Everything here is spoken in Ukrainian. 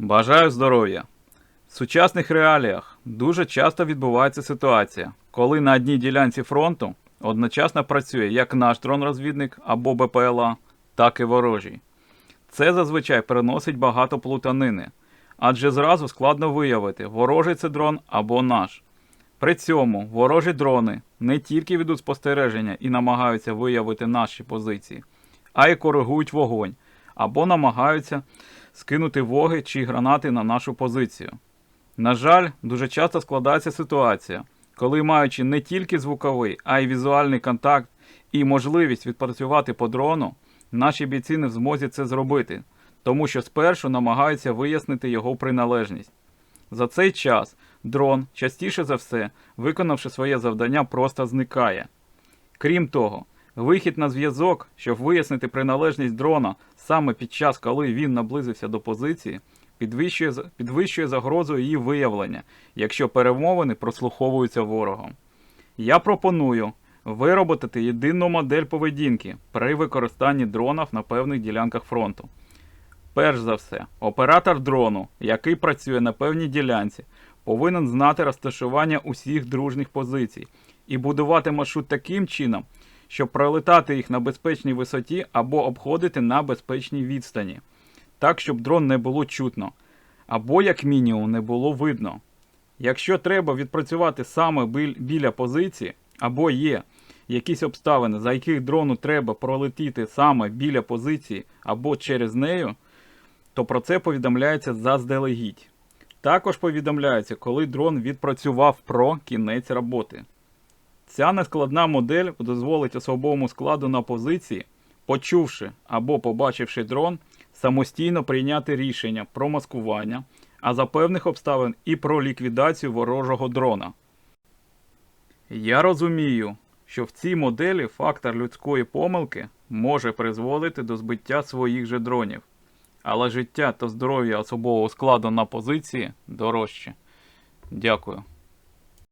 Бажаю здоров'я! В сучасних реаліях дуже часто відбувається ситуація, коли на одній ділянці фронту одночасно працює як наш дрон-розвідник або БПЛА, так і ворожий. Це зазвичай приносить багато плутанини, адже зразу складно виявити, ворожий це дрон або наш. При цьому ворожі дрони не тільки ведуть спостереження і намагаються виявити наші позиції, а й коригують вогонь або намагаються скинути воги чи гранати на нашу позицію. На жаль, дуже часто складається ситуація, коли маючи не тільки звуковий, а й візуальний контакт і можливість відпрацювати по дрону, наші бійці не в змозі це зробити, тому що спершу намагаються вияснити його приналежність. За цей час дрон, частіше за все, виконавши своє завдання, просто зникає. Крім того, вихід на зв'язок, щоб вияснити приналежність дрона саме під час, коли він наблизився до позиції, підвищує, підвищує загрозу її виявлення, якщо перемовини прослуховуються ворогом. Я пропоную виробити єдину модель поведінки при використанні дронів на певних ділянках фронту. Перш за все, оператор дрону, який працює на певній ділянці, повинен знати розташування усіх дружніх позицій і будувати маршрут таким чином, щоб пролетати їх на безпечній висоті або обходити на безпечній відстані, так, щоб дрон не було чутно, або, як мінімум, не було видно. Якщо треба відпрацювати саме біля позиції, або є якісь обставини, за яких дрону треба пролетіти саме біля позиції або через нею, то про це повідомляється заздалегідь. Також повідомляється, коли дрон відпрацював про кінець роботи. Ця нескладна модель дозволить особовому складу на позиції, почувши або побачивши дрон, самостійно прийняти рішення про маскування, а за певних обставин і про ліквідацію ворожого дрона. Я розумію, що в цій моделі фактор людської помилки може призводити до збиття своїх же дронів, але життя та здоров'я особового складу на позиції дорожче. Дякую.